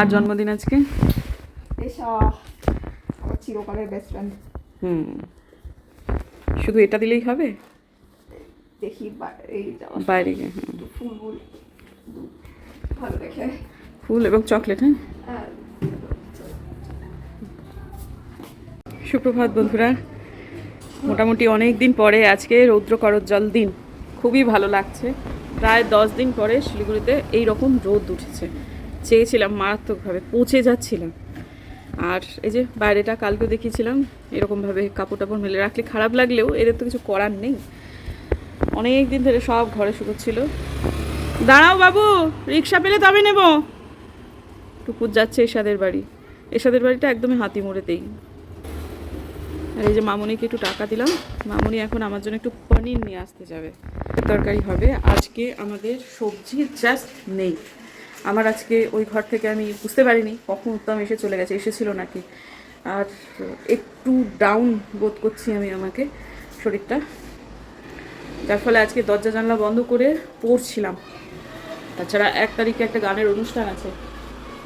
কার জন্মদিন আজকে? চিরকালের বেস্ট ফ্রেন্ড হুম। শুধু এটা দিলেই হবে? দেখি বাইরে গিয়ে ফুল ফুল ভালো দেখে। ফুল এবং চকলেট হ্যাঁ? সুপ্রভাত বন্ধুরা মোটামুটি অনেক দিন পরে আজকে রৌদ্র করজ্জল দিন। খুবই ভালো লাগছে। প্রায় দশ দিন পরে শিলিগুড়িতে এই রকম রোদ উঠেছে। চেয়েছিলাম মারাত্মকভাবে, পৌঁছে যাচ্ছিলাম। আর এই যে বাইরেটা কালকেও দেখিয়েছিলাম, এরকমভাবে কাপড় টাপড় মেলে রাখলে খারাপ লাগলেও এদের তো কিছু করার নেই। অনেক দিন ধরে সব ঘরে শুকোচ্ছিল দাঁড়াও বাবু, রিক্সা পেলে তবে নেব। টুকুর যাচ্ছে এসাদের বাড়ি। এসাদের বাড়িটা একদমই হাতি মোড়েতেই আর এই যে মামুনিকে একটু টাকা দিলাম। মামুনি এখন আমার জন্য একটু পনির নিয়ে আসতে যাবে। তরকারি হবে। আজকে আমাদের সবজি জাস্ট নেই। আমার আজকে ওই ঘর থেকে আমি বুঝতে পারিনি কখন উত্তম এসে চলে গেছে, এসেছিল নাকি। আর একটু ডাউন বোধ করছি আমি আমাকে শরীরটা। যার ফলে আজকে দরজা জানলা বন্ধ করে পড়ছিলাম। তাছাড়া এক তারিখে একটা গানের অনুষ্ঠান আছে।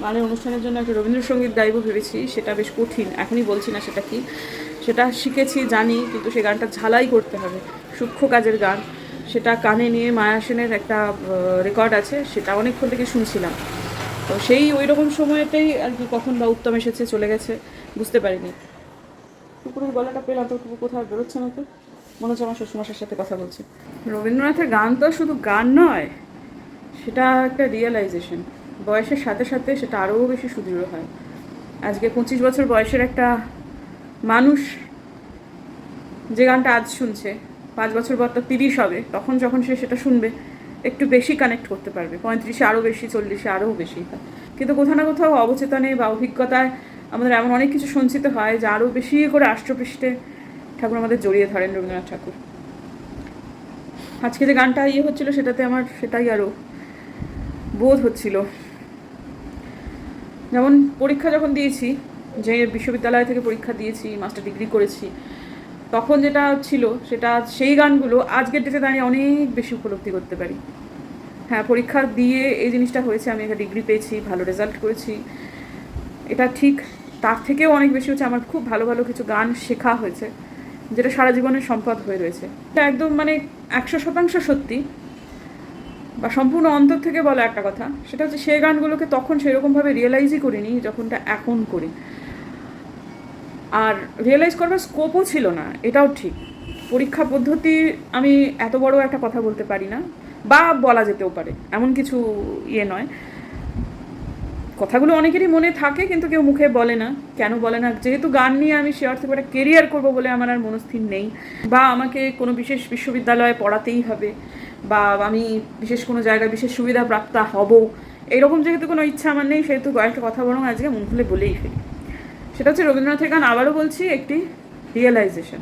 গানের অনুষ্ঠানের জন্য একটা রবীন্দ্রসঙ্গীত গাইব ভেবেছি, সেটা বেশ কঠিন, এখনই বলছি না সেটা কি। সেটা শিখেছি, জানি, কিন্তু সেই গানটা ঝালাই করতে হবে। সূক্ষ্ম কাজের গান। সেটা কানে নিয়ে মায়া সেনের একটা রেকর্ড আছে, সেটা অনেকক্ষণ থেকে শুনছিলাম। তো সেই ওই রকম সময়তেই আর কি কখন বা উত্তম এসেছে, চলে গেছে, বুঝতে পারিনি। কুকুরের গলাটা পেলাম তো কুকুর কোথাও বেরোচ্ছে না তো। মনে হচ্ছে আমার শ্বশুরমশার সাথে কথা বলছে। রবীন্দ্রনাথের গান তো শুধু গান নয়, সেটা একটা রিয়েলাইজেশন বয়সের সাথে সাথে সেটা আরও বেশি সুদৃঢ় হয়। আজকে পঁচিশ বছর বয়সের একটা মানুষ যে গানটা আজ শুনছে পাঁচ বছর পর তার তিরিশ হবে, তখন যখন সে সেটা শুনবে, একটু বেশি কানেক্ট করতে পারবে। পঁয়ত্রিশে আরও বেশি, চল্লিশে আরও বেশি। কিন্তু কোথাও না কোথাও অবচেতনে বা অভিজ্ঞতায় আমাদের এমন অনেক কিছু সঞ্চিত হয় যা আরও বেশি করে আষ্টপৃষ্টে ঠাকুর আমাদের জড়িয়ে ধরেন রবীন্দ্রনাথ ঠাকুর। আজকে যে গানটা ইয়ে হচ্ছিল, সেটাতে আমার সেটাই আরও বোধ হচ্ছিল। যেমন পরীক্ষা যখন দিয়েছি, যে বিশ্ববিদ্যালয় থেকে পরীক্ষা দিয়েছি মাস্টার ডিগ্রি করেছি তখন যেটা ছিল, সেটা সেই গানগুলো আজকের ডেটে দাঁড়িয়ে অনেক বেশি উপলব্ধি করতে পারি। হ্যাঁ পরীক্ষা দিয়ে এই জিনিসটা হয়েছে, আমি একটা ডিগ্রি পেয়েছি, ভালো রেজাল্ট করেছি। এটা ঠিক, তার থেকেও অনেক বেশি হচ্ছে, আমার খুব ভালো ভালো কিছু গান শেখা হয়েছে, যেটা সারা জীবনের সম্পদ হয়ে রয়েছে। এটা একদম মানে একশো শতাংশ সত্যি। বা সম্পূর্ণ অন্তর থেকে বলা একটা কথা, সেটা হচ্ছে সেই গানগুলোকে তখন সেরকমভাবে রিয়েলাইজই করিনি যখনটা এখন করি। আর রিয়েলাইজ করবার স্কোপও ছিল না, এটাও ঠিক। পরীক্ষা পদ্ধতি আমি এত বড় একটা কথা বলতে পারি না, বা বলা যেতেও পারে, এমন কিছু ইয়ে নয়। কথাগুলো অনেকেরই মনে থাকে, কিন্তু কেউ মুখে বলে না। কেন বলে না? যেহেতু গান নিয়ে আমি সে অর্থে একটা কেরিয়ার করব বলে আমার আর মনস্থির নেই, বা আমাকে কোনো বিশেষ বিশ্ববিদ্যালয়ে পড়াতেই হবে, বা আমি বিশেষ কোনো জায়গায় বিশেষ সুবিধা প্রাপ্তা হব, এরকম যেহেতু কোনো ইচ্ছা আমার নেই, সেহেতু কয়েকটা কথা বরং আজকে মন খুলে বলেই ফেলি। সেটা হচ্ছে রবীন্দ্রনাথের গান, আবারও বলছি একটি রিয়েলাইজেশন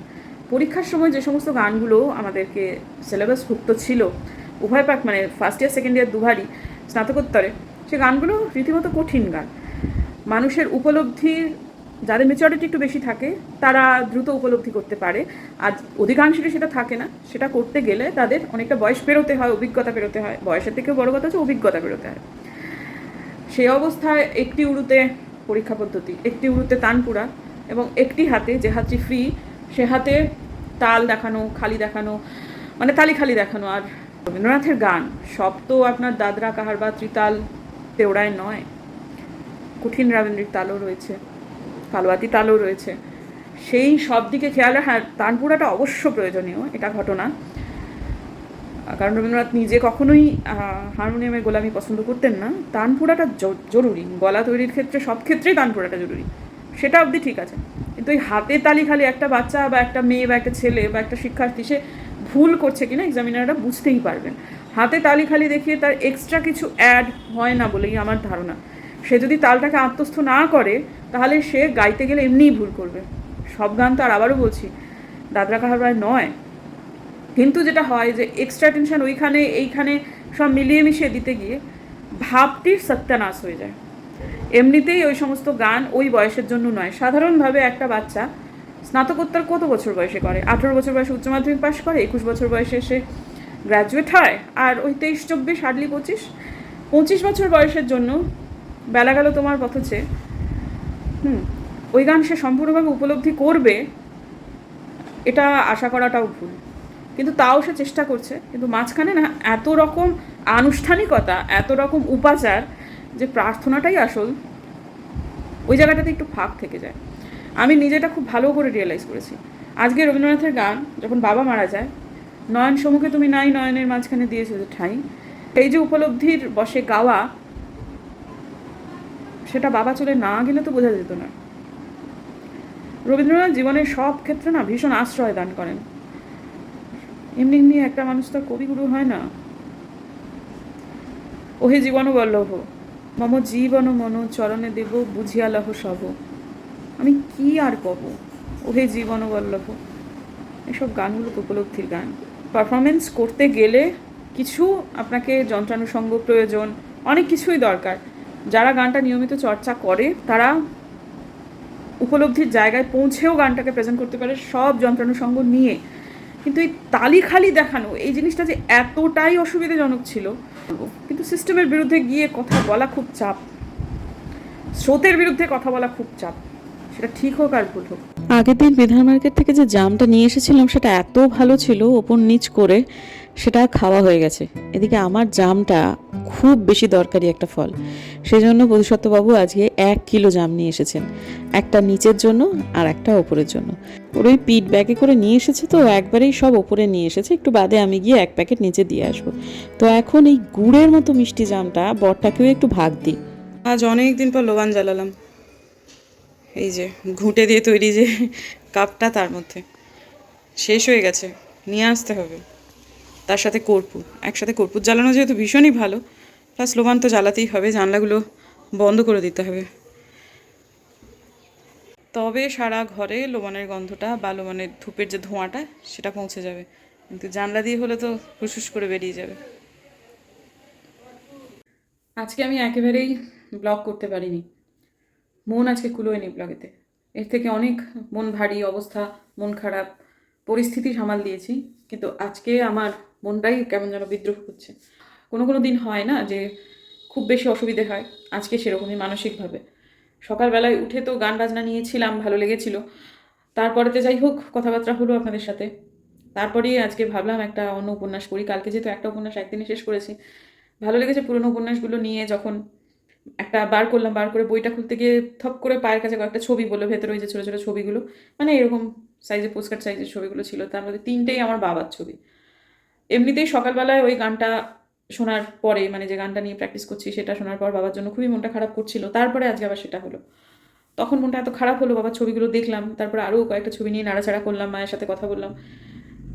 পরীক্ষার সময় যে সমস্ত গানগুলো আমাদেরকে সিলেবাসভুক্ত ছিল, উভয় পাক মানে ফার্স্ট ইয়ার সেকেন্ড ইয়ার দুভারই স্নাতকোত্তরে, সে গানগুলো রীতিমতো কঠিন গান। মানুষের উপলব্ধির যাদের মেচুরিটি একটু বেশি থাকে, তারা দ্রুত উপলব্ধি করতে পারে। আর অধিকাংশেরই সেটা থাকে না। সেটা করতে গেলে তাদের অনেকটা বয়স পেরোতে হয়, অভিজ্ঞতা পেরোতে হয়। বয়সের থেকেও বড় কথা হচ্ছে অভিজ্ঞতা পেরোতে হয়। সেই অবস্থায় একটি উড়ুতে পরীক্ষা পদ্ধতি। একটি উড়ুতে তানপুরা এবং একটি হাতে যে হাতটি ফ্রি সে হাতে তাল দেখানো, খালি দেখানো মানে তালি খালি দেখানো আর রবীন্দ্রনাথের গান, সব তো আপনার দাদরা, কাহার বা ত্রিতাল, তেওড়ায় নয়। কঠিন রাবীন্দ্রিক তালও রয়েছে, কালবাতি তালও রয়েছে। সেই সব দিকে খেয়াল হ্যাঁ তানপুরাটা অবশ্য প্রয়োজনীয়, এটা ঘটনা। কারণ রবীন্দ্রনাথ নিজে কখনোই হারমোনিয়ামের গোলামি পছন্দ করতেন না। তানপুরাটা জরুরি। গলা তৈরির ক্ষেত্রে সব ক্ষেত্রেই তানপুরাটা জরুরি। সেটা অবধি ঠিক আছে। কিন্তু ওই হাতে তালি খালি একটা বাচ্চা বা একটা মেয়ে বা একটা ছেলে বা একটা শিক্ষার্থী, সে ভুল করছে কিনা এক্সামিনাররা বুঝতেই পারবেন। হাতে তালি খালি দেখিয়ে তার এক্সট্রা কিছু অ্যাড হয় না বলেই আমার ধারণা। সে যদি তালটাকে আত্মস্থ না করে, তাহলে সে গাইতে গেলে এমনিই ভুল করবে। সব গান তো আর আবারও বলছি। দাদরা কাহার নয়। কিন্তু যেটা হয় যে এক্সট্রা টেনশন ওইখানে, এইখানে সব মিলিয়ে মিশিয়ে দিতে গিয়ে ভাবটির সত্যানাশ হয়ে যায়। এমনিতেই ওই সমস্ত গান ওই বয়সের জন্য নয়। সাধারণভাবে একটা বাচ্চা স্নাতকোত্তর কত বছর বয়সে করে? আঠেরো বছর বয়সে উচ্চ মাধ্যমিক পাশ করে, একুশ বছর বয়সে সে গ্র্যাজুয়েট হয়, আর ওই তেইশ, চব্বিশ হার্ডলি পঁচিশ পঁচিশ বছর বয়সের জন্য বেলা গেল তোমার পথছে হুম, ওই গান সে সম্পূর্ণভাবে উপলব্ধি করবে, এটা আশা করাটাও ভুল। কিন্তু তাও সে চেষ্টা করছে। কিন্তু মাঝখানে না এত রকম আনুষ্ঠানিকতা, এত রকম উপাচার যে প্রার্থনাটাই আসল, ওই জায়গাটাতে একটু ফাঁক থেকে যায়। আমি নিজেটা খুব ভালো করে রিয়েলাইজ করেছি। আজকে রবীন্দ্রনাথের গান যখন বাবা মারা যায়, নয়ন সম্মুখে তুমি নাই, নয়নের মাঝখানে দিয়েছ যে ঠাই। এই যে উপলব্ধির বসে গাওয়া, সেটা বাবা চলে না গেলে তো বোঝা যেত না। রবীন্দ্রনাথ জীবনের সব ক্ষেত্রে না ভীষণ আশ্রয় দান করেন। এমনি এমনি একটা মানুষ তো কবিগুরু হয় না। ওহে জীবন বল্লভ, মম জীবন মন চরণে দেব বুঝিয়া লহ সব। আমি কি আর কব? ওহে জীবন বল্লভ, এসব গানগুলো তো উপলব্ধির গান। পারফরমেন্স করতে গেলে কিছু আপনাকে যন্ত্রানুষঙ্গ প্রয়োজন, অনেক কিছুই দরকার। যারা গানটা নিয়মিত চর্চা করে, তারা উপলব্ধির জায়গায় পৌঁছেও গানটাকে প্রেজেন্ট করতে পারে সব যন্ত্রানুষঙ্গ নিয়ে। কিন্তু এই তালি খালি দেখানো, এই জিনিসটা যে এতটাই অসুবিধাজনক ছিল, কিন্তু সিস্টেমের বিরুদ্ধে গিয়ে কথা বলা খুব চাপ। স্রোতের বিরুদ্ধে কথা বলা খুব চাপ। সেটা ঠিক হোক আর ভুল হোক। আগের দিন বিধান মার্কেট থেকে যে জামটা নিয়ে এসেছিলাম, সেটা এত ভালো ছিল, ওপর নিচ করে, সেটা খাওয়া হয়ে গেছে। এদিকে আমার জামটা খুব বেশি দরকারি একটা ফল। সেই জন্য বোধিসত্ত্ববাবু আজকে এক কিলো জাম নিয়ে এসেছেন। একটা নিচের জন্য আর একটা ওপরের জন্য। ওর ওই পিট ব্যাগে করে নিয়ে এসেছে তো, একবারেই সব ওপরে নিয়ে এসেছে। একটু বাদে আমি গিয়ে এক প্যাকেট নিচে দিয়ে আসব। তো এখন এই গুড়ের মতো মিষ্টি জামটা বরটাকেও একটু ভাগ দিই। আজ অনেক দিন পর লোবান জ্বালালাম। এই যে ঘুঁটে দিয়ে তৈরি যে কাপটা তার মধ্যে। শেষ হয়ে গেছে, নিয়ে আসতে হবে। তার সাথে কর্পূর, একসাথে কর্পূর জ্বালানো যেহেতু ভীষণই ভালো প্লাস লোবান তো জ্বালাতেই হবে, জানলাগুলো বন্ধ করে দিতে হবে। তবে সারা ঘরে লোবানের গন্ধটা বা লোবানের ধূপের যে ধোঁয়াটা, সেটা পৌঁছে যাবে। কিন্তু জানলা দিয়ে হলে তো ফুসফুস করে বেরিয়ে যাবে। আজকে আমি একেবারেই ব্লগ করতে পারিনি। মন আজকে কুলোয়নি ব্লগেতে। এর থেকে অনেক মন ভারী অবস্থা, মন খারাপ, পরিস্থিতি সামাল দিয়েছি। কিন্তু আজকে আমার মনটাই কেমন যেন বিদ্রোহ করছে। কোনো কোনো দিন হয় না যে খুব বেশি অসুবিধে হয়, আজকে সেরকমই মানসিকভাবে। সকালবেলায় উঠে তো গান বাজনা নিয়েছিলাম, ভালো লেগেছিল। তারপরেতে যাই হোক, কথাবার্তা হলো আপনাদের সাথে। তারপরেই আজকে ভাবলাম একটা অন্য উপন্যাস পড়ি। কালকে যেহেতু একটা উপন্যাস একদিনে শেষ করেছি, ভালো লেগেছে পুরনো উপন্যাসগুলো নিয়ে যখন একটা বার করলাম, বার করে বইটা খুলতে গিয়ে থপ করে পায়ের কাছে কয়েকটা ছবি বলল, ভেতরে ওই যে ছোটো ছোটো ছবিগুলো। মানে এরকম সাইজের পোস্টকার্ড সাইজের ছবিগুলো ছিল। তার মধ্যে তিনটেই আমার বাবার ছবি। এমনিতেই সকালবেলায় ওই গানটা শোনার পরে মানে যে গানটা নিয়ে প্র্যাকটিস করছি সেটা শোনার পর বাবার জন্য খুবই মনটা খারাপ করছিল। তারপরে আজকে আবার সেটা হলো। তখন মনটা এত খারাপ হলো, বাবার ছবিগুলো দেখলাম। তারপরে আরও কয়েকটা ছবি নিয়ে নাড়াচাড়া করলাম, মায়ের সাথে কথা বললাম।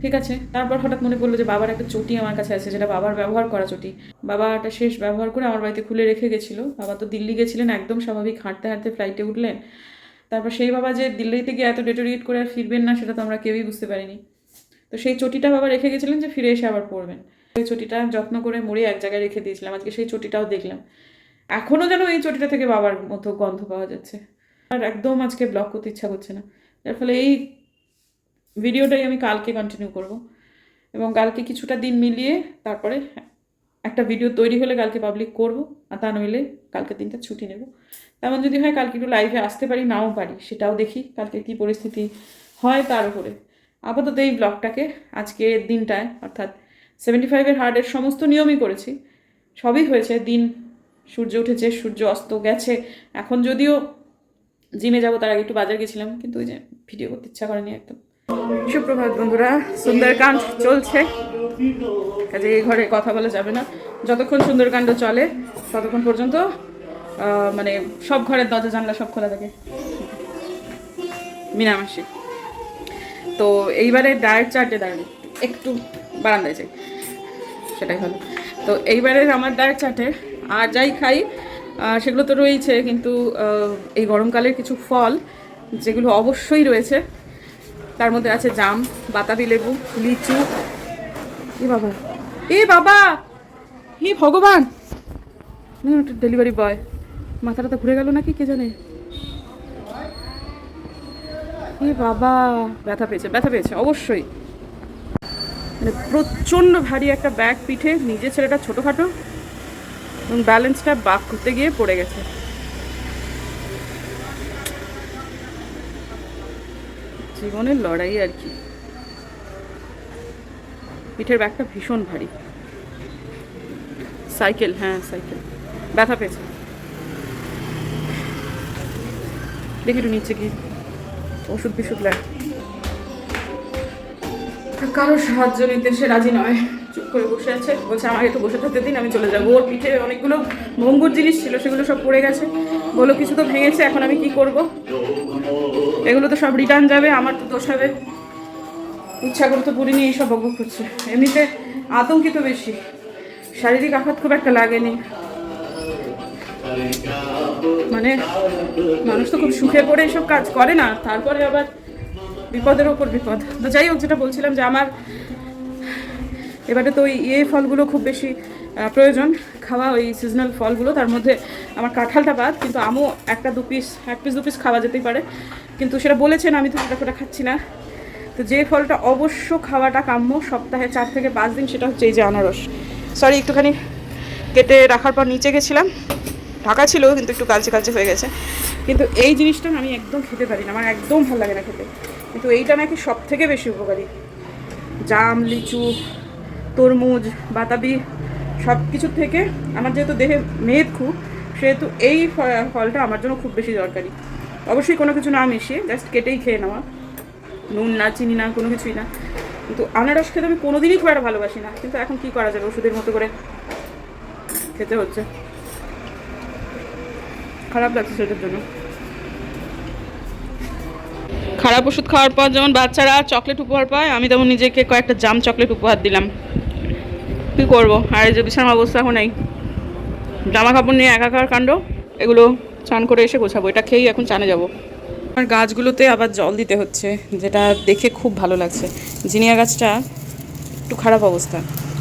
ঠিক আছে? তারপর হঠাৎ মনে পড়ল যে বাবার একটা চটি আমার কাছে আছে, যেটা বাবার ব্যবহার করা চটি। বাবাটা শেষ ব্যবহার করে আমার বাড়িতে খুলে রেখে গেছিল। বাবা তো দিল্লি গেছিলেন, একদম স্বাভাবিক হাঁটতে হাঁটতে ফ্লাইটে উঠলেন। তারপর সেই বাবা যে দিল্লিতে গিয়ে এত ডেটোরিয়েট করে আর ফিরবেন না, সেটা তো আমরা কেউই বুঝতে পারিনি। তো সেই চটিটা বাবা রেখে গেছিলেন যে ফিরে এসে আবার পড়বেন ওই চটিটা যত্ন করে মুড়ে এক জায়গায় রেখে দিয়েছিলাম, আজকে সেই চটিটাও দেখলাম। এখনও যেন এই চটিটা থেকে বাবার মতো গন্ধ পাওয়া যাচ্ছে। আর একদম আজকে ব্লগ করতে ইচ্ছা করছে না। যার ফলে এই ভিডিওটাই আমি কালকে কন্টিনিউ করব। এবং কালকে কিছুটা দিন মিলিয়ে তারপরে একটা ভিডিও তৈরি হলে কালকে পাবলিক করব, আর তা নইলে কালকে দিনটা ছুটি নেব। তেমন যদি হয় কালকে একটু লাইভে আসতে পারি, নাও পারি, সেটাও দেখি কালকে কী পরিস্থিতি হয় তার উপরে। আপাতত এই ব্লগটাকে আজকের দিনটায়, অর্থাৎ সেভেন্টি ফাইভের হার্ডের সমস্ত নিয়মই করেছি। সবই হয়েছে, দিন, সূর্য উঠেছে, সূর্য অস্ত গেছে। এখন যদিও জিমে যাব, তার আগে একটু বাজার গেছিলাম, কিন্তু ওই যে ভিডিও করতে ইচ্ছা করেনি একদম। সুপ্রভাত বন্ধুরা, সুন্দরকাণ্ড চলছে। কাজে এই ঘরে কথা বলা যাবে না। যতক্ষণ সুন্দরকাণ্ড চলে, ততক্ষণ পর্যন্ত মানে সব ঘরের দরজা, জানলা সব খোলা থাকে। মিনামাসি তো এইবারে ডায়েট চার্টে দাঁড়াবে। একটু বারান্দায় যাই। সেটাই ভালো। তো এইবারের আমার ডায়েট চার্টে, আর যাই খাই সেগুলো তো রয়েছে কিন্তু এই গরমকালের কিছু ফল, যেগুলো অবশ্যই রয়েছে তার মধ্যে আছে জাম, বাতাবি লেবু, লিচু। এ বাবা এ বাবা! হে ভগবান! ডেলিভারি বয় মাথাটা তো ঘুরে গেল নাকি, কে জানে? এ বাবা, ব্যথা পেয়েছে ব্যথা পেয়েছে, অবশ্যই। মানে প্রচণ্ড ভারী একটা ব্যাগ পিঠে, নিজের ছেলেটা ছোটোখাটো, এবং ব্যালেন্সটা বাক করতে গিয়ে পড়ে গেছে। জীবনের লড়াই আর কি। পিঠের ব্যাগটা ভীষণ ভারী। সাইকেল হ্যাঁ সাইকেল। ব্যথা পেয়েছে। দেখি একটু নিচে কি ওষুধ বিষুধ লাগে। কারও সাহায্য নিতে সে রাজি নয়। চুপ করে বসে আছে। বলছে, আমাকে একটু বসে থাকতে দিন, আমি চলে যাব। ওর পিঠে অনেকগুলো ভঙ্গুর জিনিস ছিল, সেগুলো সব পড়ে গেছে। বলো কিছু তো ভেঙেছে, এখন আমি কি করব? এগুলো তো সব রিটার্ন যাবে, আমার তো দোষ হবে। ইচ্ছা করে তো পড়িনি এইসব বকবক করছে। এমনিতে আতঙ্কিত বেশি। শারীরিক আঘাত খুব একটা লাগেনি। মানে মানুষ তো খুব সুখে পড়ে এসব কাজ করে না, তারপরে আবার বিপদের ওপর বিপদ। তো যাই হোক, যেটা বলছিলাম যে আমার এবারে তো ওই ইয়ে ফলগুলো খুব বেশি প্রয়োজন। খাওয়া ওই সিজনাল ফলগুলো, তার মধ্যে আমার কাঁঠালটা বাদ, কিন্তু আমও একটা দু পিস এক পিস দু পিস খাওয়া যেতেই পারে। কিন্তু সেটা বলেছেন, আমি তো সেটা করে খাচ্ছি না। তো যে ফলটা অবশ্য খাওয়াটা কাম্য, সপ্তাহে চার থেকে পাঁচ দিন সেটা হচ্ছে এই যে আনারস। সরি একটুখানি কেটে রাখার পর নিচে গেছিলাম। ঢাকা ছিল, কিন্তু একটু কালচে কালচে হয়ে গেছে। কিন্তু এই জিনিসটা আমি একদম খেতে পারি না, আমার একদম ভালো লাগে না খেতে। কিন্তু এইটা নাকি সব থেকে বেশি উপকারী। জাম, লিচু, তরমুজ, বাতাবি সব কিছুর থেকে আমার যেহেতু দেহে মেদ খুব, সেহেতু এই ফলটা আমার জন্য খুব বেশি দরকারি। অবশ্যই কোনো কিছু না মিশিয়ে জাস্ট কেটেই খেয়ে নেওয়া। নুন না, চিনি না, কোনো কিছুই না। কিন্তু আনারস খেতে আমি কোনোদিনই খুব একটা ভালোবাসি না। কিন্তু এখন কি করা যাবে? ওষুধের মতো করে খেতে হচ্ছে। খারাপ লাগছে সেটার জন্য। খারাপ ওষুধ খাওয়ার পর যেমন বাচ্চারা চকলেট উপহার পায়, আমি তেমন নিজেকে কয়েকটা জাম চকলেট উপহার দিলাম। কী করব? আর এই যে বিছানার অবস্থা এখন এই জামা কাপড় নিয়ে একাকার কাণ্ড, এগুলো চান করে এসে গোছাবো, এটা খেয়েই এখন চানে যাব। আমার গাছগুলোতে আবার জল দিতে হচ্ছে, যেটা দেখে খুব ভালো লাগছে। জিনিয়া গাছটা একটু খারাপ অবস্থা।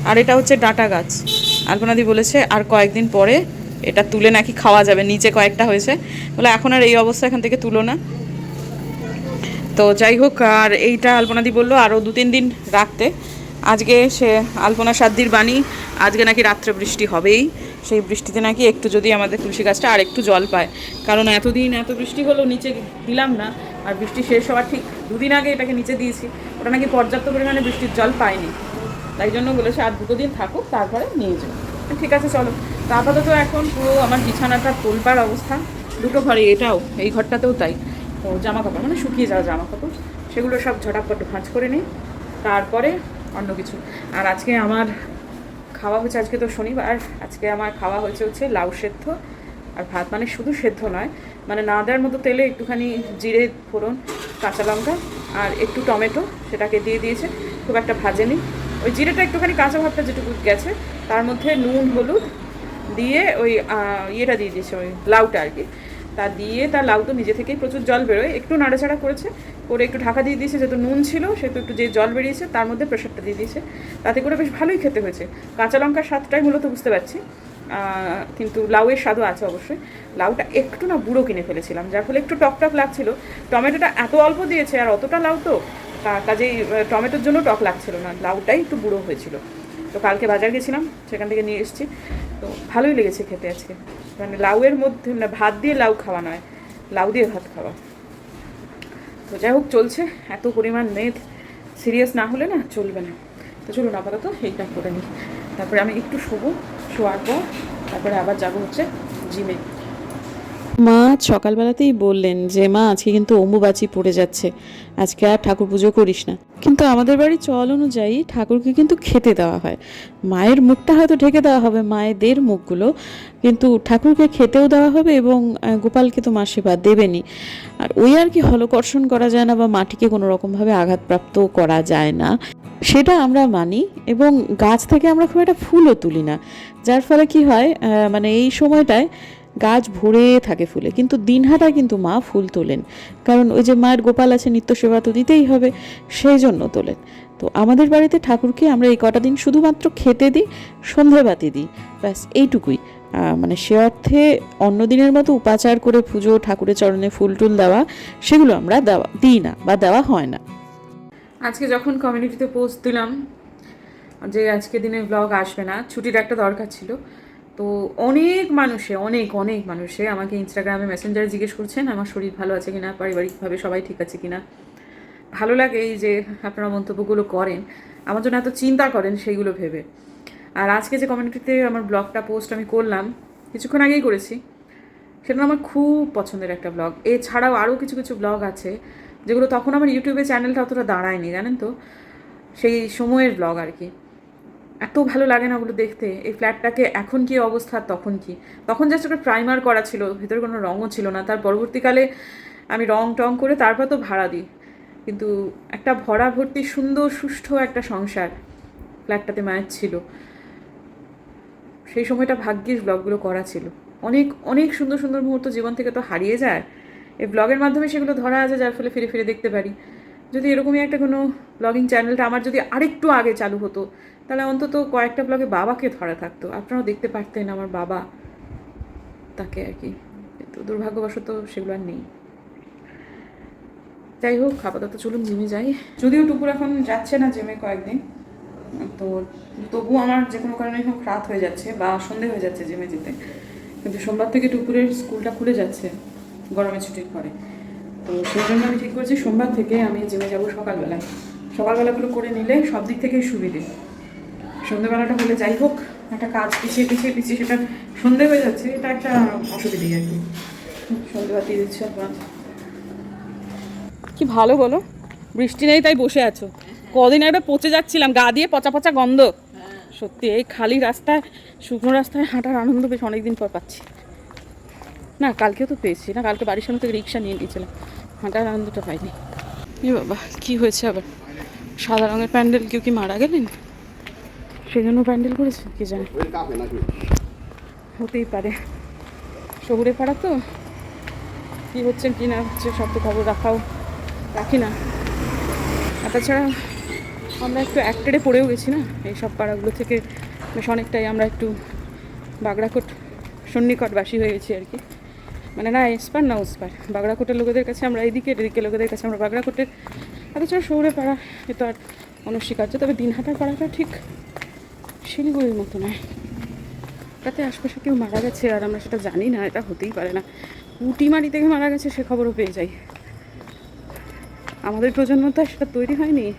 আর এটা হচ্ছে ডাটা গাছ। আলপনাদি বলেছে, আর কয়েকদিন পরে এটা তুলে নাকি খাওয়া যাবে। নিচে কয়েকটা হয়েছে। বলে, এখন আর এই অবস্থা এখান থেকে তুলো না। তো যাই হোক, আর এইটা আলপনাদি বলল, আরও দু তিন দিন রাখতে। আজকে সে আলপনা সাদ্দির বাণী, আজকে নাকি রাত্রে বৃষ্টি হবেই। সেই বৃষ্টিতে নাকি একটু যদি আমাদের তুলসী গাছটা আর একটু জল পায়। কারণ এতদিন এত বৃষ্টি হলো, নিচে দিলাম না, আর বৃষ্টি শেষ হওয়ার ঠিক দুদিন আগে এটাকে নিচে দিয়েছি। ওটা নাকি পর্যাপ্ত পরিমাণে বৃষ্টির জল পায়নি। তাই জন্য বলেছে আর দুটো দিন থাকুক, তারপরে নিয়ে যাও ঠিক আছে, চলো। তো আপাতত এখন পুরো আমার বিছানাটা তোলপার অবস্থা। দুটো ঘরে এটাও, এই ঘরটাতেও তাই। তো জামা কাপড় মানে শুকিয়ে যাওয়া জামা কাপড় সেগুলো সব ঝটাপট ভাঁজ করে নিই। তারপরে অন্য কিছু। আর আজকে আমার খাওয়া হচ্ছে আজকে তো শনিবার, আজকে আমার খাওয়া হয়েছে হচ্ছে লাউ সেদ্ধ আর ভাত। মানে শুধু সেদ্ধ নয় মানে না দেওয়ার মতো তেলে একটুখানি জিরে, ফোড়ন, কাঁচা লঙ্কা আর একটু টমেটো, সেটাকে দিয়ে দিয়েছে, খুব একটা ভাজেনি। ওই জিরেটা একটুখানি কাঁচা ভাবটা যেটুকু গেছে, তার মধ্যে নুন, হলুদ দিয়ে ওই ইয়েটা দিয়ে দিয়েছে, ওই লাউটা আর কি। তা দিয়ে তার লাউ তো নিজে থেকেই প্রচুর জল বেরোয়। একটু নাড়াচাড়া করেছে, করে একটু ঢাকা দিয়ে দিয়েছে, যেহেতু নুন ছিল, সেহেতু একটু যে জল বেরিয়েছে, তার মধ্যে প্রেশারটা দিয়ে দিয়েছে। তাতে করে বেশ ভালোই খেতে হয়েছে। কাঁচা লঙ্কার স্বাদটাই মূলত বুঝতে পারছি। কিন্তু লাউয়ের স্বাদও আছে অবশ্যই। লাউটা একটু না বুড়ো কিনে ফেলেছিলাম, যার ফলে একটু টক টক লাগছিল। টমেটোটা এত অল্প দিয়েছে, আর অতটা লাউ তো তা- কাজেই টমেটোর জন্য টক লাগছিল না, লাউটাই একটু বুড়ো হয়েছিল। তো কালকে বাজার গেছিলাম, সেখান থেকে নিয়ে এসেছি। তো ভালোই লেগেছে খেতে আজকে। মানে লাউয়ের মধ্যে মানে ভাত দিয়ে লাউ খাওয়া নয়, লাউ দিয়ে ভাত খাওয়া। তো যাই হোক, চলছে। এত পরিমাণ মেদ সিরিয়াস না হলে না চলবে না। তো চলুন আপাতত এইটা করে নিই। তারপরে আমি একটু শোবো, শোয়ার পর তারপরে আবার যাব হচ্ছে জিমে। মা সকালবেলাতেই বললেন যে, মা, আজকে কিন্তু অম্বুবাচি পড়ে যাচ্ছে। আজকে আর ঠাকুর পুজো করিস না। কিন্তু আমাদের বাড়ির চল অনুযায়ী ঠাকুরকে কিন্তু খেতে দেওয়া হয়। মায়ের মুখটা হয়তো ঢেকে দেওয়া হবে, মায়েদের মুখগুলো, কিন্তু ঠাকুরকে খেতেও দেওয়া হবে এবং গোপালকে তো মা সেবা দেবেনি আর ওই আর কি হলকর্ষণ করা যায় না বা মাটিকে কোনো রকমভাবে আঘাতপ্রাপ্ত করা যায় না। সেটা আমরা মানি এবং গাছ থেকে আমরা খুব একটা ফুলও তুলি না। যার ফলে কি হয় মানে এই সময়টায় গাছ ভরে থাকে ফুলে। কিন্তু দিনহাটা কিন্তু মা ফুল তোলেন। কারণ ওই যে মায়ের গোপাল আছে নিত্য সেবা তো দিতেই হবে, সেই জন্য তোলেন। তো আমাদের বাড়িতে ঠাকুরকে আমরা এই কটা দিন শুধুমাত্র খেতে দিই সন্ধেবাতি দিই। ব্যাস, এইটুকুই। মানে সে অর্থে অন্য দিনের মতো উপাচার করে পুজো, ঠাকুরের চরণে ফুল টুল দেওয়া, সেগুলো আমরা দেওয়া, দিই না বা দেওয়া হয় না। আজকে যখন কমিউনিটিতে পোস্ট দিলাম, যে আজকে দিনে ব্লগ আসবে না, ছুটির একটা দরকার ছিল তো অনেক মানুষে, অনেক অনেক মানুষে আমাকে ইনস্টাগ্রামে মেসেঞ্জারে জিজ্ঞেস করছেন, আমার শরীর ভালো আছে কিনা? পারিবারিকভাবে সবাই ঠিক আছে কিনা? ভালো লাগে এই যে আপনারা মন্তব্যগুলো করেন। আমার জন্য এত চিন্তা করেন সেইগুলো ভেবে। আর আজকে যে কমিউনিটিতে আমার ব্লগটা পোস্ট আমি করলাম, কিছুক্ষণ আগেই করেছি, সেটা আমার খুব পছন্দের একটা ব্লগ। এছাড়াও আরও কিছু কিছু ব্লগ আছে, যেগুলো তখন আমার ইউটিউবে চ্যানেলটা অতটা দাঁড়ায়নি, জানেন তো? সেই সময়ের ব্লগ আর কি। এত ভালো লাগে না ওগুলো দেখতে। এই ফ্ল্যাটটাকে এখন কি অবস্থা, তখন কি? তখন জাস্ট একটা প্রাইমার করা ছিল, ভেতরে কোনো রঙও ছিল না। তার পরবর্তীকালে আমি রং টং করে তারপর তো ভাড়া দিই। কিন্তু একটা ভরা ভর্তি সুন্দর সুষ্ঠু একটা সংসার ফ্ল্যাটটাতে মায়ের ছিল। সেই সময়টা ভাগ্যিস ব্লগগুলো করা ছিল। অনেক অনেক সুন্দর সুন্দর মুহূর্ত জীবন থেকে তো হারিয়ে যায়। এই ব্লগের মাধ্যমে সেগুলো ধরা আছে, যার ফলে ফিরে ফিরে দেখতে পারি। যদি এরকমই একটা কোনো ব্লগিং চ্যানেলটা আমার যদি আরেকটু আগে চালু হতো তাহলে অন্তত কয়েকটা ব্লগে বাবাকে ধরা থাকতো। আপনারাও দেখতে পারতেন আমার বাবা তাকে আর কি। কিন্তু দুর্ভাগ্যবশত সেগুলো আর নেই। যাই হোক, আপাতত চলুন জিমে যাই। যদিও টুকুর এখন যাচ্ছে না জিমে কয়েকদিন, তো তবু আমার যে কোনো কারণে হোক রাত হয়ে যাচ্ছে বা সন্ধে হয়ে যাচ্ছে জিমে যেতে। কিন্তু সোমবার থেকে টুকুরের স্কুলটা খুলে যাচ্ছে গরমের ছুটির পরে। তো সেই জন্য আমি ঠিক করেছি সোমবার থেকে আমি জিমে যাব সকালবেলায়। সকালবেলাগুলো করে নিলে সব দিক থেকেই সুবিধে। সন্ধ্যেবেলাটা হলে যাই হোক, একটা কাজ পিছিয়ে পিছিয়ে পিছিয়ে সেটা সন্ধে হয়ে যাচ্ছে, এটা একটা অসুবিধেই আর কি। আপনার। কি ভালো বলো, বৃষ্টি নেই তাই বসে আছো। কদিন একটা পচে যাচ্ছিলাম, গা দিয়ে পচা পচা গন্ধ। সত্যি, এই খালি রাস্তায়, শুকনো রাস্তায় হাঁটার আনন্দ বেশ অনেকদিন পর পাচ্ছি। না, কালকেও তো পেয়েছি। না, কালকে বাড়ির সামনে থেকে রিক্সা নিয়ে নিয়েছিলাম হাঁটার আনন্দটা পাইনি। এ বাবা, কি হয়েছে আবার? সাদা রঙের প্যান্ডেল কেউ কি মারা গেলেন? সেই জন্য প্যান্ডেল করেছে কে জানে। হতেই পারে। শহুরে পাড়া তো। কী হচ্ছে কি না হচ্ছে সব তো খবর রাখাও রাখি না। আর তাছাড়া আমরা একটু অ্যাক্টেডে পড়েও গেছি না? এই সব পাড়াগুলো থেকে বেশ অনেকটাই আমরা একটু বাগড়াকোট সন্নিকটবাসী হয়ে গেছি আর কি। মানে না এসপার না ওসপার? বাগড়াকোটের লোকেদের কাছে আমরা এদিকে এদিকে লোকেদের কাছে আমরা বাগড়াকোটের আর তাছাড়া শহরে পাড়া এ তো আর অনস্বীকার্য। তবে দিনহাটার পাড়াটা ঠিক শিলিগুড়ির মতো নয় তাতে আশপাশে কেউ মারা গেছে আর আমরা সেটা জানি না, এটা হতেই পারে না। উটিমারি থেকে মারা গেছে সে খবরও পেয়ে যাই। আমাদের প্রজন্ম তো সেটা তৈরি হয়নি।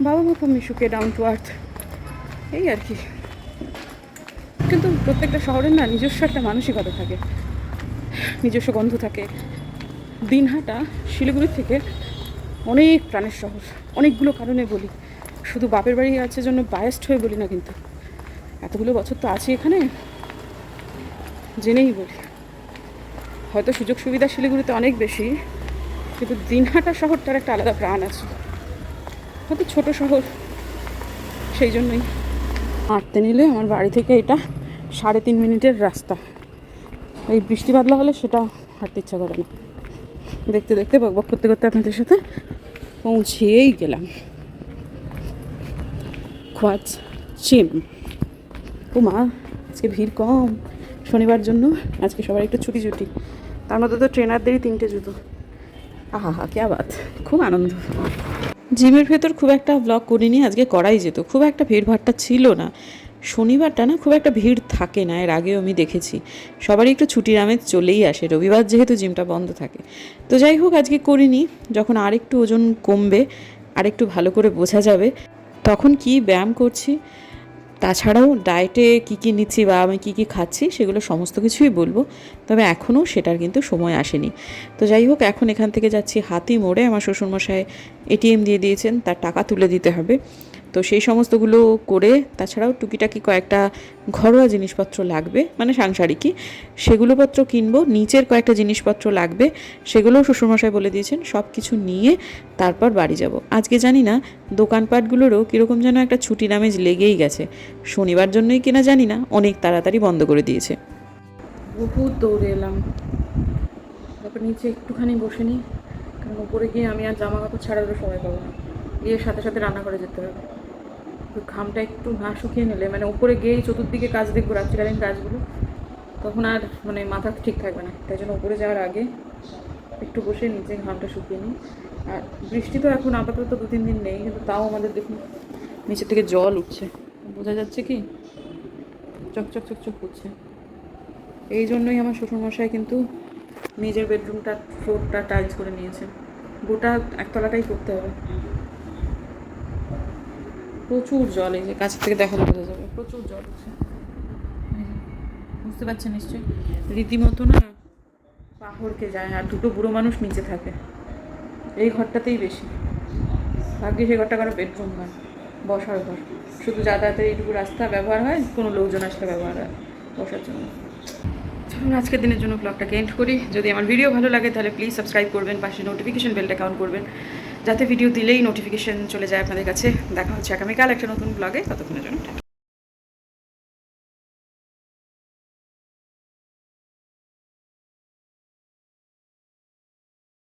বাবা মতো মিশুকে ডাউন টু আর্থ এই আর কি। কিন্তু প্রত্যেকটা শহরের না নিজস্ব একটা মানসিকতা থাকে। নিজস্ব গন্ধ থাকে। দিনহাটা শিলিগুড়ির থেকে অনেক প্রাণের শহর। অনেকগুলো কারণে বলি। শুধু বাপের বাড়ি আছে জন্য বায়াস্ট হয়ে বলি না কিন্তু। এতগুলো বছর তো আছি এখানে, জেনেই বলি। হয়তো সুযোগ সুবিধা শিলিগুড়িতে অনেক বেশি, কিন্তু দিনহাটা শহরটার একটা আলাদা প্রাণ আছে। হয়তো ছোট শহর, সেই জন্যই। হাঁটতে নিলে আমার বাড়ি থেকে এটা সাড়ে তিন মিনিটের রাস্তা। এই বৃষ্টি বাদলা হলে সেটা হাঁটতে ইচ্ছা করে না। দেখতে দেখতে বক বক করতে করতে আপনাদের সাথে পৌঁছেই গেলাম। চিম ও মা আজকে ভিড় কম। শনিবার জন্য আজকে সবার একটু ছুটি ছুটি। তার মধ্যে তো ট্রেনারদেরই তিনটে জুতো। আহা হা কে আবাদ। খুব আনন্দ। জিমের ভেতর খুব একটা ব্লগ করিনি, আজকে করাই যেত। খুব একটা ভিড় ভাট্টা ছিল না। শনিবারটা না খুব একটা ভিড় থাকে না, এর আগেও আমি দেখেছি। সবারই একটু ছুটির আমেজ চলেই আসে। রবিবার যেহেতু জিমটা বন্ধ থাকে। তো যাই হোক, আজকে করিনি। যখন আরেকটু ওজন কমবে, আরেকটু ভালো করে বোঝা যাবে। তখন কি ব্যায়াম করছি? তাছাড়াও ডায়েটে কী কী নিচ্ছি বা আমি কী কী খাচ্ছি সেগুলো সমস্ত কিছুই বলব। তবে এখনও সেটার কিন্তু সময় আসেনি। তো যাই হোক, এখন এখান থেকে যাচ্ছি হাতি মোড়ে। আমার শ্বশুরমশাই এটিএম দিয়ে দিয়েছেন, তার টাকা তুলে দিতে হবে। তো সেই সমস্তগুলো করে তাছাড়াও টুকিটাকি কয়েকটা ঘরোয়া জিনিসপত্র লাগবে মানে সাংসারিকই। সেগুলো পত্র কিনবো, নিচের কয়েকটা জিনিসপত্র লাগবে, সেগুলোও শ্বশুরমশাই বলে দিয়েছেন সব কিছু নিয়ে তারপর বাড়ি যাব। আজকে জানি না দোকানপাটগুলোরও কীরকম যেন একটা ছুটি নামেজ লেগেই গেছে। শনিবার জন্যই কিনা জানি না, অনেক তাড়াতাড়ি বন্ধ করে দিয়েছে। বহুত দৌড়ে এলাম। তারপর নিচে একটুখানি বসে নিই, কারণ উপরে গিয়ে আমি আর জামা কাপড় ছাড়া সবাই পাবো না। গিয়ে সাথে সাথে রান্না করে যেতে হবে। ঘামটা একটু না শুকিয়ে নিলে মানে উপরে গিয়েই চতুর্দিকে কাজ দেখব, রাত্রিকালীন কাজগুলো, তখন আর মানে মাথা ঠিক থাকবে না। তাই জন্য উপরে যাওয়ার আগে একটু বসে নিচে ঘামটা শুকিয়ে নিই। আর বৃষ্টি তো এখন আপাতত দু, তিন দিন নেই, কিন্তু তাও আমাদের দেখুন নিচের থেকে জল উঠছে। বোঝা যাচ্ছে কি? চকচক চকচক করছে এই জন্যই আমার শ্বশুরমশাই কিন্তু নিজের বেডরুমটা ফ্লোরটা টাইলস করে নিয়েছে। গোটা একতলাটাই করতে হবে। প্রচুর জল এই যে কাছের থেকে দেখালে বোঝা যাবে। প্রচুর জল যে, বুঝতে পারছেন নিশ্চয়ই? রীতিমতো না পাহড়কে যায় আর দুটো বুড়ো মানুষ নিচে থাকে। এই ঘরটাতেই বেশি। ভাগ্যে সেই ঘরটা কারও বেডরুম হয় বসার ঘর। শুধু যাতায়াতের এইটুকু রাস্তা ব্যবহার হয় কোনো লোকজন আসলে ব্যবহার হয় বসার জন্য। আজকের দিনের জন্য ব্লগটাকে এন্ড করি। যদি আমার ভিডিও ভালো লাগে তাহলে প্লিজ সাবস্ক্রাইব করবেন পাশে নোটিফিকেশন বেলটা কাউন্ট করবেন। যাতে ভিডিও দিলেই নোটিফিকেশন চলে যায় আপনাদের কাছে। দেখা হচ্ছে আগামীকাল একটা নতুন ব্লগে ততক্ষণের জন্য